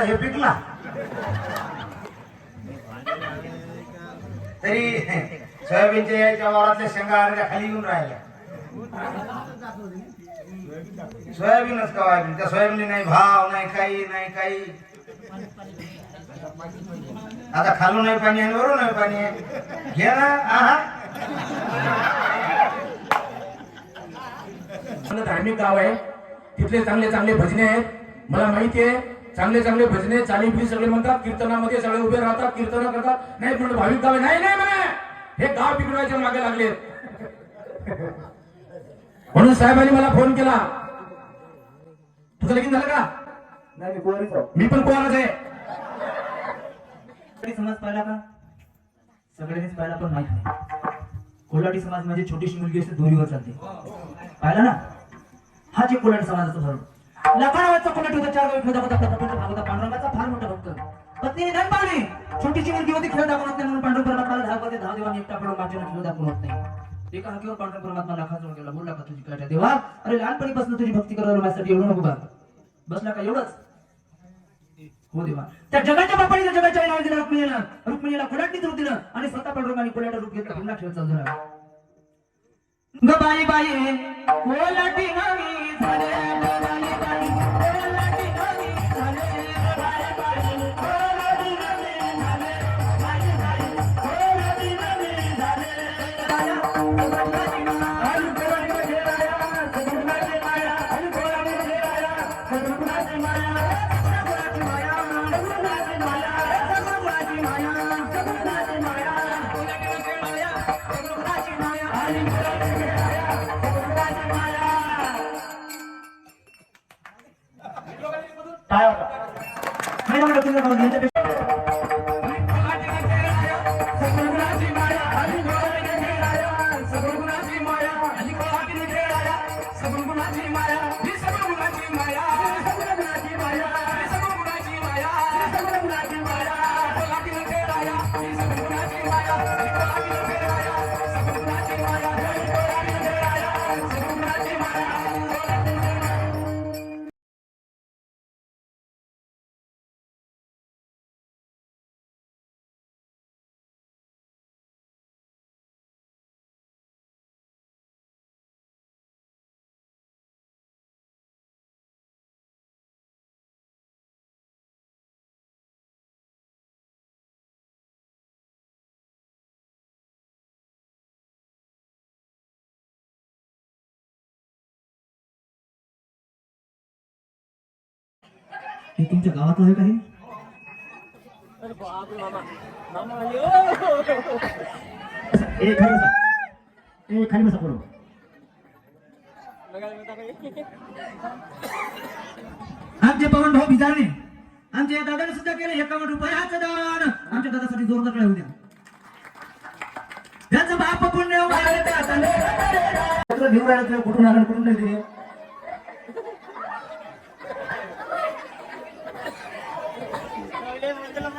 आता हे पिकला तरी सोयाबीनच्या याच्या वावरातल्या शेंगा अर्ध्या खाली येऊन राहिल्या. सोयाबीनच का त्या सोयाबीन नाही भाव नाही काही नाही काही. आता खालून नाही पाणी आणि वरून नाही पाणी आहे. घे ना आहा. धार्मिक गाव आहे. तिथले चांगले चांगले भजने आहेत. मला माहिती आहे चांगले चांगले भजने चाली फी सगळे म्हणतात कीर्तनामध्ये सगळे उभे राहतात कीर्तन करतात. नाही म्हणून भाविक गाव. नाही नाही म्हणे. हे गाव बिघडवायच्या मागे लागले. म्हणून साहेबांनी मला फोन केला. तुझं लगीन झालं का? नाही मी कुवारीच. मी पण कोणाच आहे. समाज पाहिला का? सगळ्यांनीच पाहिला पण माहीत नाही. कोल्हाटी समाज म्हणजे छोटीशी मुलगी असते दोरीवर चालते. पाहिला ना? हा जे कोल्हाटी समाजाचा धर्म. लखनावाचा कोल्हाटी होता चार गावी खेळता होता प्रपंच भाग पांडुरंगाचा फार मोठा भक्त. पत्नीने धन पावली छोटीशी मुलगी होती खेळ दाखवत नाही म्हणून पांडुरंग परमात्माला धाव करते धाव देवा एकटा पडून माझ्या खेळ दाखवत नाही. एका हाकीवर पांडुरंग परमात्मा लाखा लाखाजवळ गेला बोलला का तुझी काय देवा? अरे लहानपणीपासून तुझी भक्ती करायला माझ्यासाठी एवढं नको बा. बसला का एवढंच? हो देवा. त्या जगाच्या बापाने जगाच्या नाव दिलं रुक्मिणीला रुक्मिणीला कोलाटीचं रूप दिलं आणि स्वतः पांडुरंगाने कोलाटा रूप घेतलं पुन्हा खेळ चालू झाला. ग बाई बाई कोलाटी गावी झाले Por हे तुमच्या गावात आहे काही? ए खाली बसा. ए खाली बसा बरोबर आमचे पवन भाऊ बिजारणे. आमच्या दादाने सुद्धा केलं एकावन्न रुपयाचं दान. आमच्या दादासाठी जोरदार टाळ्या होत्या. त्यांचं बाप पुण्य घेऊन राहिलं कुठून आलं कुठून नाही दिले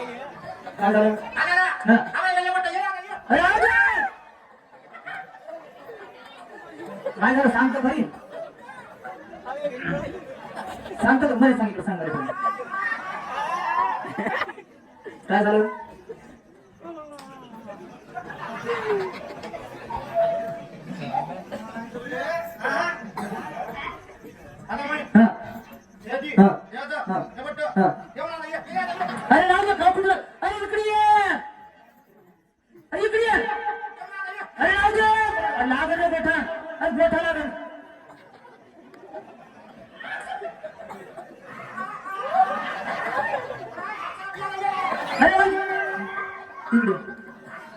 काय झालं हा. सांगतो घरी सांगतो का मला सांगितलं सांगा. काय झालं हा. हा. हा. हा. अरे राहू दे खाऊ कुठलं अरे इकडे ये अरे इकडे ये अरे राहू दे हो अरे लागल रे गोठा अरे गोठा लागल.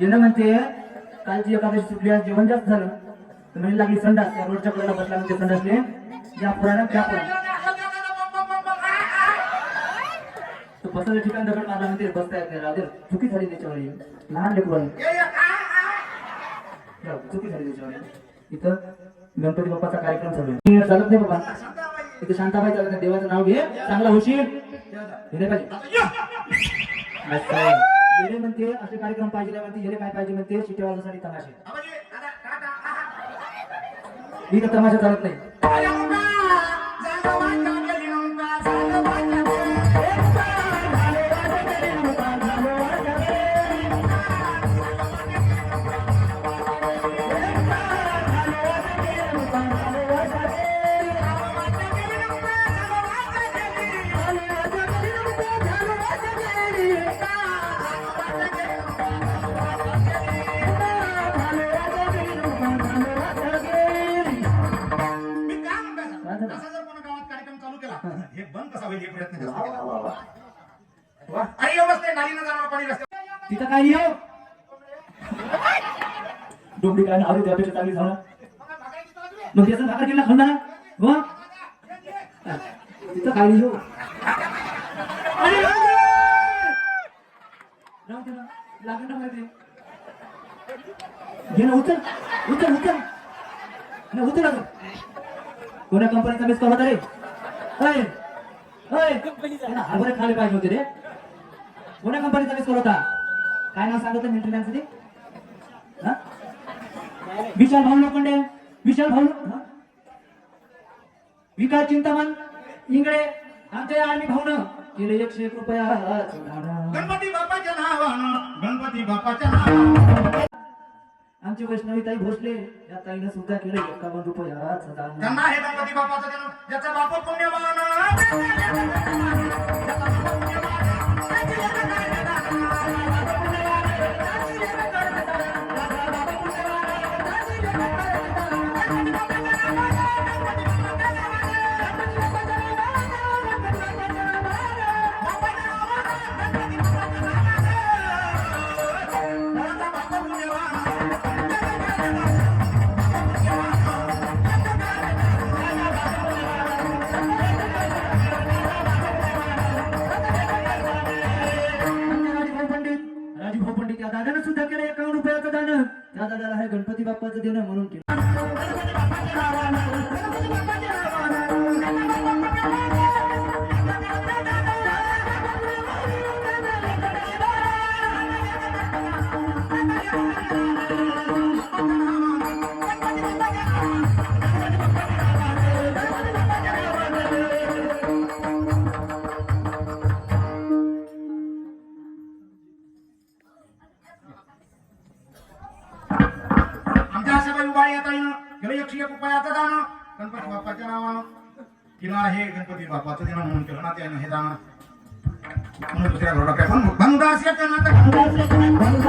येणं म्हणते कालची एकादशी सुटली आज जेवण जास्त झालं. तर म्हणजे लागली संडास. त्या रोडच्या कडेला बसला म्हणजे संडासले. या पुराणा त्या पुराणा तर बसायचं ठिकाण दगड मारला म्हणते बसता येत नाही. राहते चुकी झाली त्याच्यावर लहान लेकरू. आहे चुकी झाली त्याच्यावर इथं गणपती बाप्पाचा कार्यक्रम चालू आहे. चालत नाही बाबा. इथे शांताबाई चालत नाही. देवाचं नाव घे. चांगला होशील. पाहिजे. म्हणते असे कार्यक्रम पाहिजे म्हणते येणे काय पाहिजे म्हणते शिटेवाजासाठी तमाशे. इथं तमाशा चालत नाही. कसा होईल हे प्रयत्न करा. वा. आणि एवढंच नाही नालीनं जाणार पाणी रस्त्यावर. तिथं काय लिहो डोंबडी काय त्यापेक्षा चांगली झालं. मग त्याचं भाकर केला व? तिथं काय. लागेल ना. घे ना उचल ना उचल अजून कोण्या कंपनीचा मिस कॉल होता रे? हरभरे खाले पाहिजे होते रे. कोण्या कंपनीचा मिस कॉल होता. काय नाव सांगितलं मिलिटरी ते? विशाल भाऊ लोखंडे. विशाल भाऊ विकास चिंतामण. इंगळे. आमच्या आर्मी भाऊन केले एकशे एक रुपया गणपती बाप्पाच्या नावानं गणपती बाप्पाच्या नावानं. आमची वैष्णवीताई भोसले या ताईनं सुद्धा केले एकावन्न रुपया चढाणं. गणपती जन्म ज्याचा बाप पुण्यवान त्या दादानं सुद्धा केलं एकावन्न रुपयाचं दान. त्या दादाला हे गणपती बाप्पाचं देणं म्हणून केलं. गणपती बाप्पाच्या नावानं किंवा हे गणपती बाप्पाचं दिनं म्हणून केलं ना त्यानं हे दान म्हणून दुसऱ्या घोडा काय पण भंगास येते ना तर